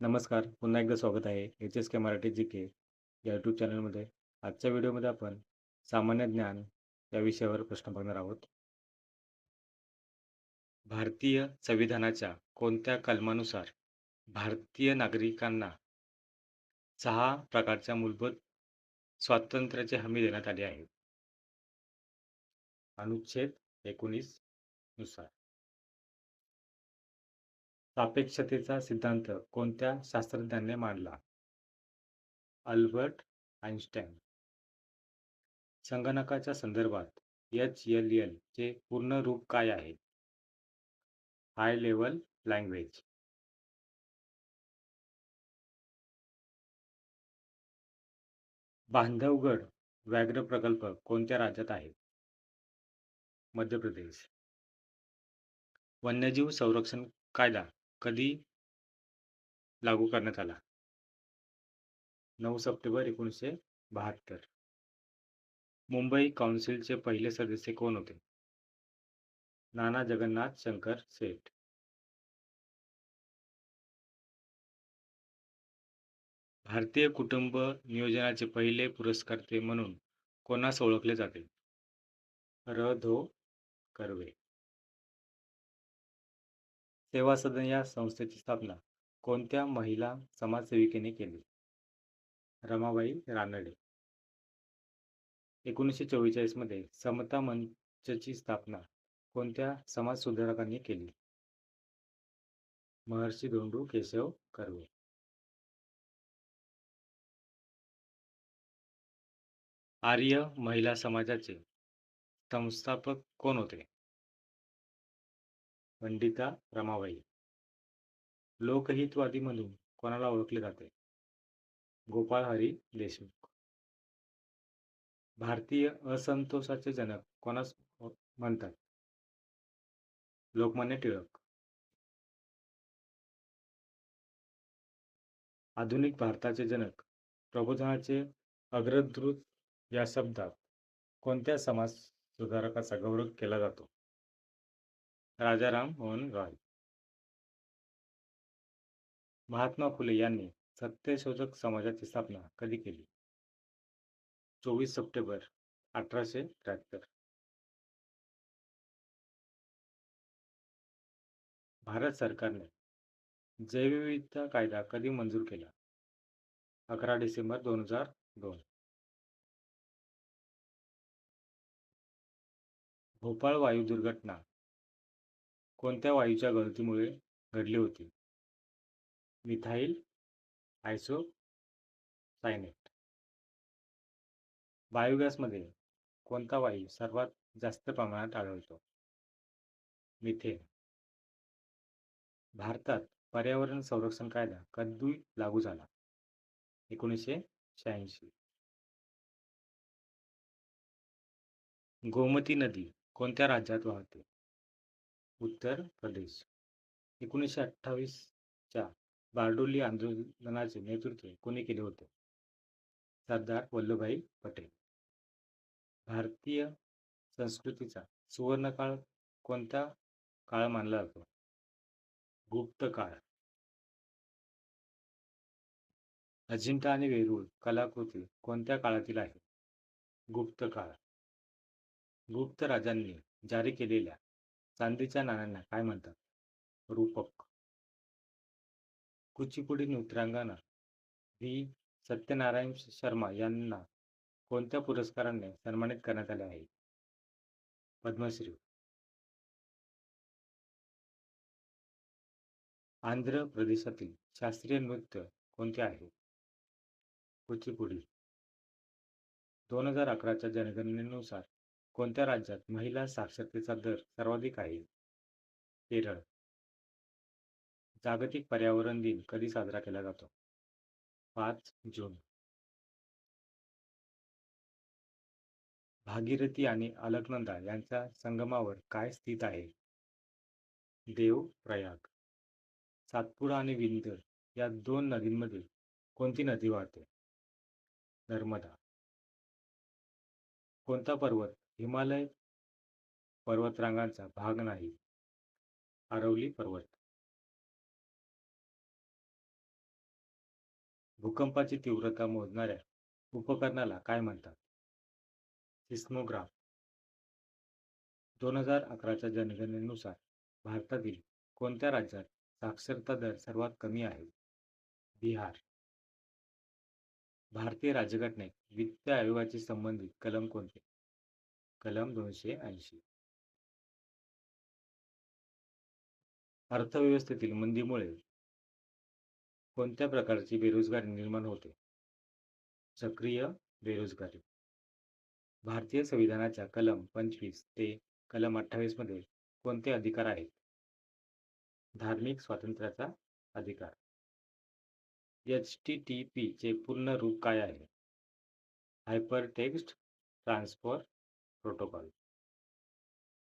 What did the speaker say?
नमस्कार. पुन्हा एकदा स्वागत आहे H S K Marathi G K या यूट्यूब चॅनलमध्ये. आजच्या व्हिडिओमध्ये आपण सामान्य ज्ञान या विषयावर प्रश्न बघणार आहोत. भारतीय संविधानाच्या कोणत्या कलमानुसार भारतीय नागरिकांना सहा प्रकारच्या मूलभूत स्वातंत्र्याची हमी देण्यात आली आहे? अनुच्छेद एकोणीसनुसार. सापेक्षतेचा सिद्धांत कोणत्या शास्त्रज्ञाने मांडला? Albert Einstein. संगणकाच्या संदर्भात एच एल एल चे पूर्ण रूप काय आहे? High level language. बांधवगड व्याघ्र प्रकल्प कोणत्या राज्यात आहे? मध्य प्रदेश. वन्यजीव संरक्षण कायदा कधी लागू करण्यात आला? नऊ सप्टेंबर एकोणीसशे बहात्तर. मुंबई काउन्सिलचे पहिले सदस्य कोण होते? नाना जगन्नाथ शंकर सेठ भारतीय कुटुंब नियोजनाचे पहिले पुरस्कर्ते म्हणून कोणास ओळखले जाते? र. धो. कर्वे. सेवा सदन या संस्थेची स्थापना कोणत्या महिला समाजसेविकेने केली? रमाबाई रानडे. एकोणीसशे चव्वेचाळीसमध्ये समता मंचची स्थापना कोणत्या समाज सुधारकांनी केली? महर्षी धोंडू केशव कर्वे. आर्य महिला समाजाचे संस्थापक कोण होते? पंडिता रमाबाई. लोकहितवादी म्हणून कोणाला ओळखले जाते? गोपाळ हरी देशमुख. भारतीय असंतोषाचे जनक कोणास म्हणतात? लोकमान्य टिळक. आधुनिक भारताचे जनक प्रबोधनाचे अग्रद्रुत या शब्दात कोणत्या समाज सुधारकाचा गौरव केला जातो? राजाराम मोहन रॉय. महात्मा फुले यांनी सत्यशोधक समाजाची स्थापना कधी केली? चोवीस सप्टेंबर अठराशे त्र्याहत्तर. भारत सरकारने जैवविविधता कायदा कधी मंजूर केला? अकरा डिसेंबर दोन हजार दोन. भोपाळ वायू दुर्घटना कोणत्या वायूच्या गळतीमुळे घडली होती? आयसो सायनेट बायोगॅसमध्ये कोणता वायू सर्वात जास्त प्रमाणात आढळतो? मिथेन. भारतात पर्यावरण संरक्षण कायदा कधी लागू झाला? एकोणीसशे शहाऐंशी. गोमती नदी कोणत्या राज्यात वाहते? उत्तर प्रदेश. एकोणीसशे अठ्ठावीस च्या बारडोली आंदोलनाचे नेतृत्व कोणी केले होते? सरदार वल्लभभाई पटेल. भारतीय संस्कृतीचा सुवर्णकाळ कोणता काळ मानला जातो? गुप्त काळ. अजिंठा आणि वेरूळ कलाकृती कोणत्या काळातील आहे? गुप्त काळ. गुप्त राजांनी जारी केलेल्या चांदीच्या नाण्यांना काय म्हणतात? रूपक. कुचिपुडी नृत्यांगना व्ही. सत्यनारायण शर्मा यांना कोणत्या पुरस्काराने सन्मानित करण्यात आले आहे? पद्मश्री. आंध्र प्रदेशातील शास्त्रीय नृत्य कोणते आहे? कुचिपुडी. दोन हजार अकराच्या जनगणनेनुसार कोणत्या राज्यात महिला साक्षरतेचा दर सर्वाधिक आहे? केरळ. जागतिक पर्यावरण दिन कधी साजरा केला जातो? पाच जून. भागीरथी आणि अलकनंदा यांच्या संगमावर काय स्थित आहे? देव प्रयाग. सातपुडा आणि विंदर या दोन नदींमधील कोणती नदी वाहते? नर्मदा. कोणता पर्वत हिमालय पर्वतरांगांचा भाग नाही? आरवली पर्वत. भूकंपाची तीव्रता मोजणाऱ्या उपकरणाला काय म्हणतात? सिस्मोग्राफ. दोन हजार अकराच्या जनगणनेनुसार भारतातील कोणत्या राज्यात साक्षरता दर सर्वात कमी आहे? बिहार. भारतीय राज्यघटनेत वित्त आयोगाशी संबंधित कलम कोणते? कलम दोनशे ऐंशी. अर्थव्यवस्थेतील मंदीमुळे कोणत्या प्रकारची बेरोजगारी निर्माण होते? सक्रिय बेरोजगारी. भारतीय संविधानाच्या कलम पंचवीस ते कलम अठ्ठावीसमध्ये कोणते अधिकार आहेत? धार्मिक स्वातंत्र्याचा अधिकार. एच टी टी पी चे पूर्ण रूप काय आहे? Hyper text transfer protocol.